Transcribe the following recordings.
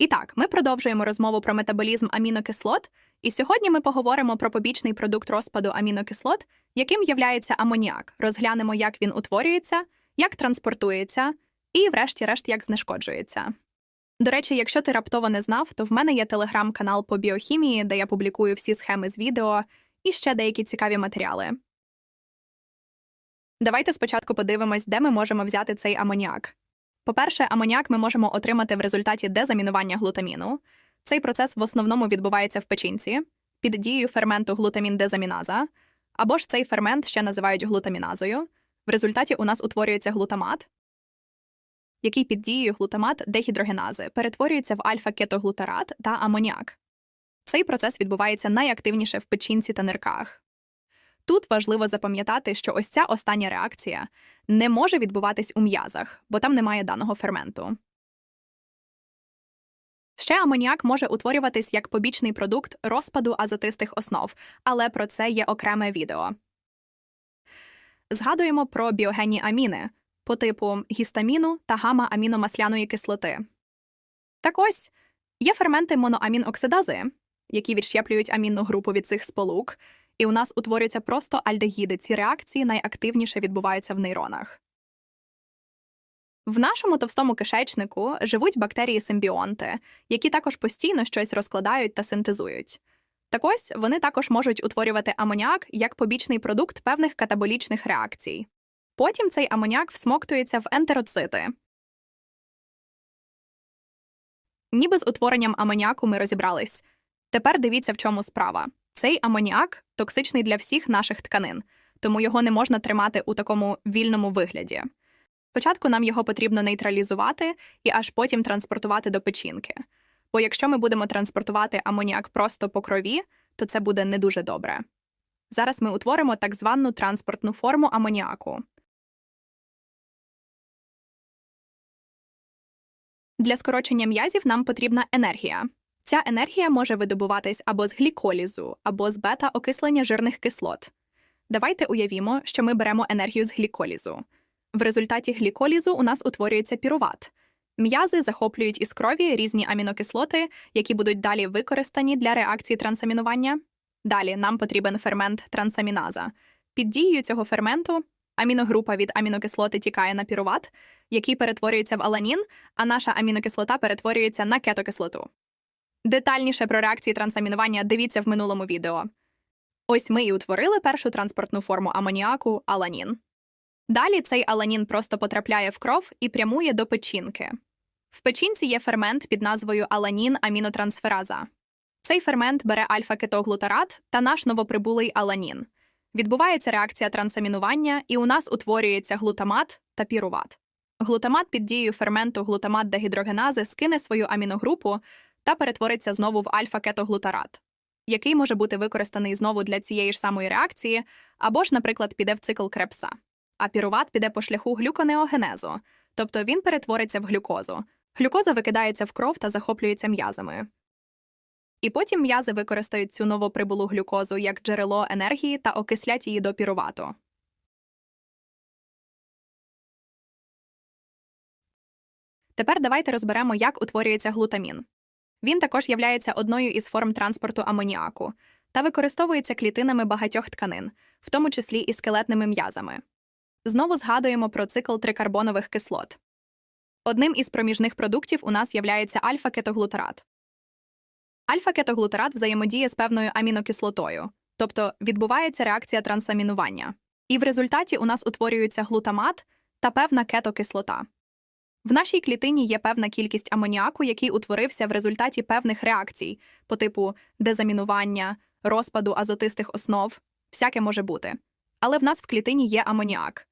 І так, ми продовжуємо розмову про метаболізм амінокислот, і сьогодні ми поговоримо про побічний продукт розпаду амінокислот, яким являється амоніак. Розглянемо, як він утворюється, як транспортується і, врешті-решт, як знешкоджується. До речі, якщо ти раптово не знав, то в мене є телеграм-канал по біохімії, де я публікую всі схеми з відео і ще деякі цікаві матеріали. Давайте спочатку подивимось, де ми можемо взяти цей амоніак. По-перше, амоніак ми можемо отримати в результаті дезамінування глутаміну. Цей процес в основному відбувається в печінці під дією ферменту глутамін-дезаміназа, або ж цей фермент ще називають глутаміназою. В результаті у нас утворюється глутамат, який під дією глутамат дехідрогенази перетворюється в альфа-кетоглутарат та амоніак. Цей процес відбувається найактивніше в печінці та нирках. Тут важливо запам'ятати, що ось ця остання реакція не може відбуватись у м'язах, бо там немає даного ферменту. Ще амоніак може утворюватись як побічний продукт розпаду азотистих основ, але про це є окреме відео. Згадуємо про біогенні аміни по типу гістаміну та гамма-аміномасляної кислоти. Так ось є ферменти моноаміноксидази, які відщеплюють амінну групу від цих сполук, і у нас утворюються просто альдегіди. Ці реакції найактивніше відбуваються в нейронах. В нашому товстому кишечнику живуть бактерії-симбіонти, які також постійно щось розкладають та синтезують. Так ось вони також можуть утворювати амоніак як побічний продукт певних катаболічних реакцій. Потім цей амоніак всмоктується в ентероцити. Ніби з утворенням амоніаку ми розібрались. Тепер дивіться, в чому справа. Цей амоніак токсичний для всіх наших тканин, тому його не можна тримати у такому вільному вигляді. Спочатку нам його потрібно нейтралізувати і аж потім транспортувати до печінки. Бо якщо ми будемо транспортувати амоніак просто по крові, то це буде не дуже добре. Зараз ми утворимо так звану транспортну форму амоніаку. Для скорочення м'язів нам потрібна енергія. Ця енергія може видобуватись або з гліколізу, або з бета-окислення жирних кислот. Давайте уявімо, що ми беремо енергію з гліколізу. В результаті гліколізу у нас утворюється піруват. М'язи захоплюють із крові різні амінокислоти, які будуть далі використані для реакції трансамінування. Далі нам потрібен фермент трансаміназа. Під дією цього ферменту аміногрупа від амінокислоти тікає на піруват, який перетворюється в аланін, а наша амінокислота перетворюється на кетокислоту. Детальніше про реакції трансамінування дивіться в минулому відео. Ось ми і утворили першу транспортну форму амоніаку аланін. Далі цей аланін просто потрапляє в кров і прямує до печінки. В печінці є фермент під назвою аланін амінотрансфераза. Цей фермент бере альфа-кетоглутарат та наш новоприбулий аланін. Відбувається реакція трансамінування, і у нас утворюється глутамат та піруват. Глутамат під дією ферменту глутамат дегідрогенази скине свою аміногрупу та перетвориться знову в альфа-кетоглутарат, який може бути використаний знову для цієї ж самої реакції, або ж, наприклад, піде в цикл крепса. А піруват піде по шляху глюконеогенезу, тобто він перетвориться в глюкозу. Глюкоза викидається в кров та захоплюється м'язами. І потім м'язи використають цю новоприбулу глюкозу як джерело енергії та окислять її до пірувату. Тепер давайте розберемо, як утворюється глутамін. Він також являється одною із форм транспорту амоніаку та використовується клітинами багатьох тканин, в тому числі і скелетними м'язами. Знову згадуємо про цикл трикарбонових кислот. Одним із проміжних продуктів у нас являється альфа-кетоглутарат. Альфа-кетоглутарат взаємодіє з певною амінокислотою, тобто відбувається реакція трансамінування. І в результаті у нас утворюється глутамат та певна кетокислота. В нашій клітині є певна кількість амоніаку, який утворився в результаті певних реакцій, по типу дезамінування, розпаду азотистих основ, всяке може бути. Але в нас в клітині є амоніак.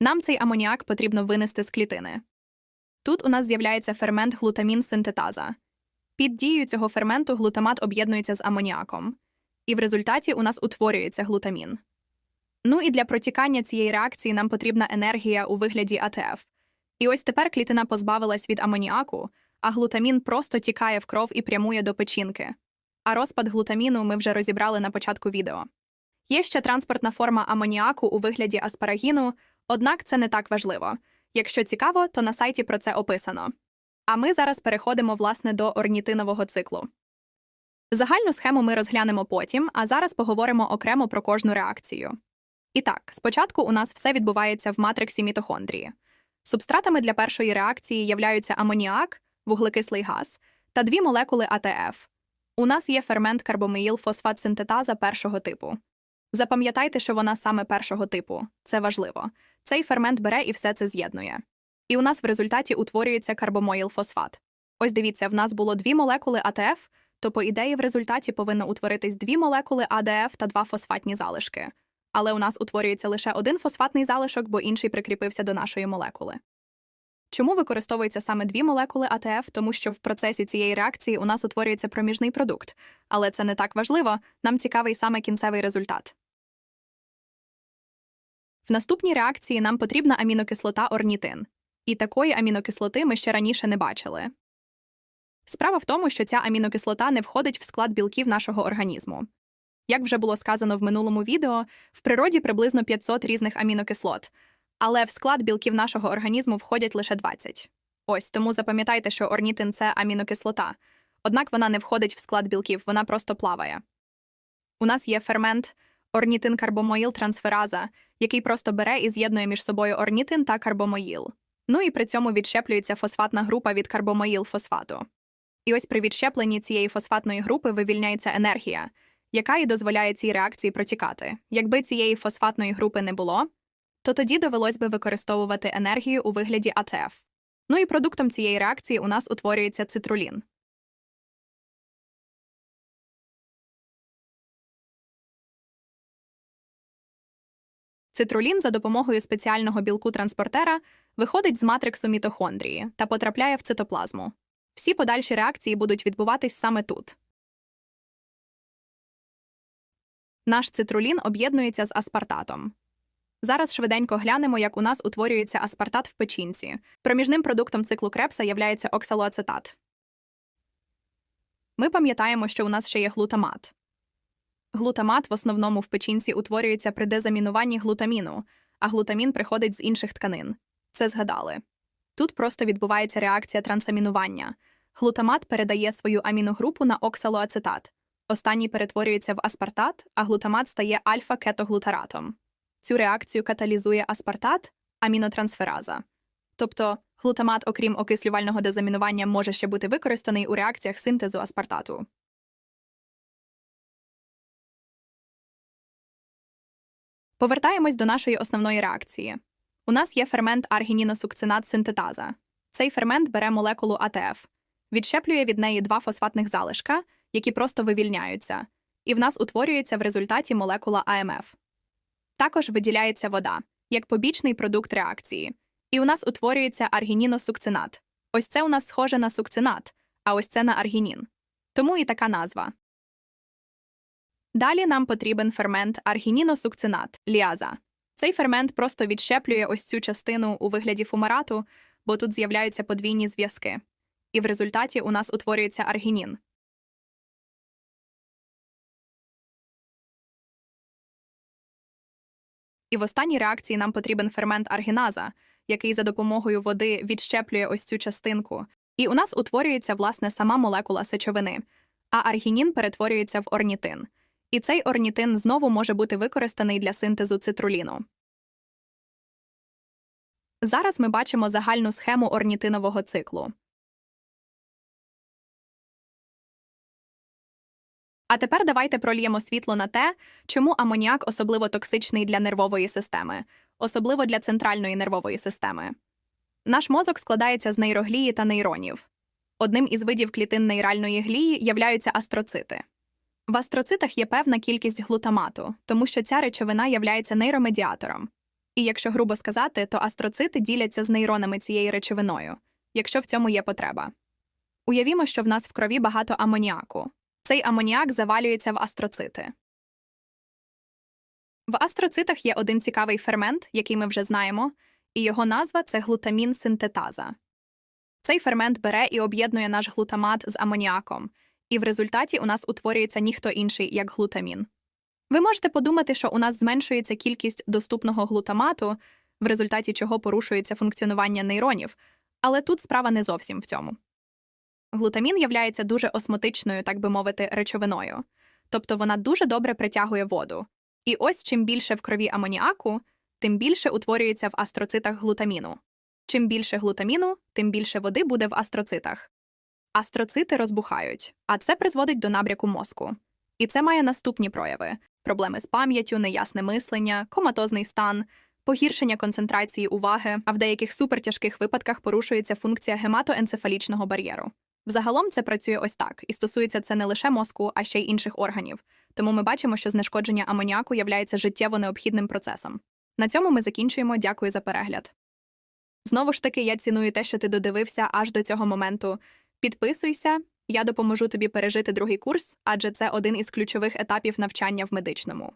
Нам цей амоніак потрібно винести з клітини. Тут у нас з'являється фермент глутамін синтетаза. Під дією цього ферменту глутамат об'єднується з амоніаком, і в результаті у нас утворюється глутамін. Ну і для протікання цієї реакції нам потрібна енергія у вигляді АТФ. І ось тепер клітина позбавилась від амоніаку, а глутамін просто тікає в кров і прямує до печінки. А розпад глутаміну ми вже розібрали на початку відео. Є ще транспортна форма амоніаку у вигляді аспарагіну, однак це не так важливо. Якщо цікаво, то на сайті про це описано. А ми зараз переходимо власне до орнітинового циклу. Загальну схему ми розглянемо потім, а зараз поговоримо окремо про кожну реакцію. І так, спочатку у нас все відбувається в матриксі мітохондрії. Субстратами для першої реакції являються амоніак, вуглекислий газ та дві молекули АТФ. У нас є фермент карбомеїл фосфат-синтетаза першого типу. Запам'ятайте, що вона саме першого типу. Це важливо. Цей фермент бере і все це з'єднує. І у нас в результаті утворюється карбомоїл-фосфат. Ось дивіться, в нас було дві молекули АТФ, то, по ідеї, в результаті повинно утворитись дві молекули АДФ та два фосфатні залишки. Але у нас утворюється лише один фосфатний залишок, бо інший прикріпився до нашої молекули. Чому використовуються саме дві молекули АТФ? Тому що в процесі цієї реакції у нас утворюється проміжний продукт. Але це не так важливо, нам цікавий саме кінцевий результат. В наступній реакції нам потрібна амінокислота орнітин. І такої амінокислоти ми ще раніше не бачили. Справа в тому, що ця амінокислота не входить в склад білків нашого організму. Як вже було сказано в минулому відео, в природі приблизно 500 різних амінокислот, але в склад білків нашого організму входять лише 20. Ось тому запам'ятайте, що орнітин це амінокислота. Однак вона не входить в склад білків, вона просто плаває. У нас є фермент орнітин карбомоїл трансфераза, який просто бере і з'єднує між собою орнітин та карбомоїл. Ну і при цьому відщеплюється фосфатна група від карбомоїл фосфату. І ось при відщепленні цієї фосфатної групи вивільняється енергія, яка і дозволяє цій реакції протікати. Якби цієї фосфатної групи не було, то тоді довелось би використовувати енергію у вигляді АТФ. Ну і продуктом цієї реакції у нас утворюється цитрулін. Цитрулін за допомогою спеціального білку транспортера виходить з матриксу мітохондрії та потрапляє в цитоплазму. Всі подальші реакції будуть відбуватись саме тут. Наш цитрулін об'єднується з аспартатом. Зараз швиденько глянемо, як у нас утворюється аспартат в печінці. Проміжним продуктом циклу крепса являється оксалоацетат. Ми пам'ятаємо, що у нас ще є глутамат. Глутамат в основному в печінці утворюється при дезамінуванні глутаміну, а глутамін приходить з інших тканин. Це згадали. Тут просто відбувається реакція трансамінування. Глутамат передає свою аміногрупу на оксалоацетат. Останній перетворюється в аспартат, а глутамат стає альфа-кетоглутаратом. Цю реакцію каталізує аспартат, амінотрансфераза. Тобто глутамат, окрім окислювального дезамінування, може ще бути використаний у реакціях синтезу аспартату. Повертаємось до нашої основної реакції. У нас є фермент аргініносукцинат синтетаза. Цей фермент бере молекулу АТФ, відщеплює від неї два фосфатних залишка, які просто вивільняються, і в нас утворюється в результаті молекула АМФ. Також виділяється вода як побічний продукт реакції. І у нас утворюється аргініносукцинат. Ось це у нас схоже на сукцинат, а ось це на аргінін. Тому і така назва. Далі нам потрібен фермент аргініносукцинат ліаза. Цей фермент просто відщеплює ось цю частину у вигляді фумарату, бо тут з'являються подвійні зв'язки. І в результаті у нас утворюється аргінін. І в останній реакції нам потрібен фермент аргіназа, який за допомогою води відщеплює ось цю частинку. І у нас утворюється власне сама молекула сечовини, а аргінін перетворюється в орнітин. І цей орнітин знову може бути використаний для синтезу цитруліну. Зараз ми бачимо загальну схему орнітинового циклу. А тепер давайте прольємо світло на те, чому амоніак особливо токсичний для нервової системи, особливо для центральної нервової системи. Наш мозок складається з нейроглії та нейронів. Одним із видів клітин нейральної глії являються астроцити. В астроцитах є певна кількість глутамату, тому що ця речовина являється нейромедіатором. І якщо грубо сказати, то астроцити діляться з нейронами цією речовиною, якщо в цьому є потреба. Уявімо, що в нас в крові багато амоніаку. Цей амоніак завалюється в астроцити. В астроцитах є один цікавий фермент, який ми вже знаємо, і його назва це глутамін синтетаза. Цей фермент бере і об'єднує наш глутамат з амоніаком, і в результаті у нас утворюється ніхто інший, як глутамін. Ви можете подумати, що у нас зменшується кількість доступного глутамату, в результаті чого порушується функціонування нейронів, Але тут справа не зовсім в цьому. Глутамін являється дуже осмотичною, так би мовити, речовиною, тобто вона дуже добре притягує воду. І ось чим більше в крові амоніаку, тим більше утворюється в астроцитах глутаміну. Чим більше глутаміну, тим більше води буде в астроцитах. Астроцити розбухають, а це призводить до набряку мозку. І це має наступні прояви: проблеми з пам'яттю, неясне мислення, коматозний стан, погіршення концентрації уваги, а в деяких супертяжких випадках порушується функція гематоенцефалічного бар'єру. Взагалом це працює ось так, і стосується це не лише мозку, а ще й інших органів. Тому ми бачимо, що знешкодження амоніаку являється життєво необхідним процесом. На цьому ми закінчуємо. Дякую за перегляд. Знову ж таки, я ціную те, що ти додивився аж до цього моменту. Підписуйся, я допоможу тобі пережити другий курс, адже це один із ключових етапів навчання в медичному.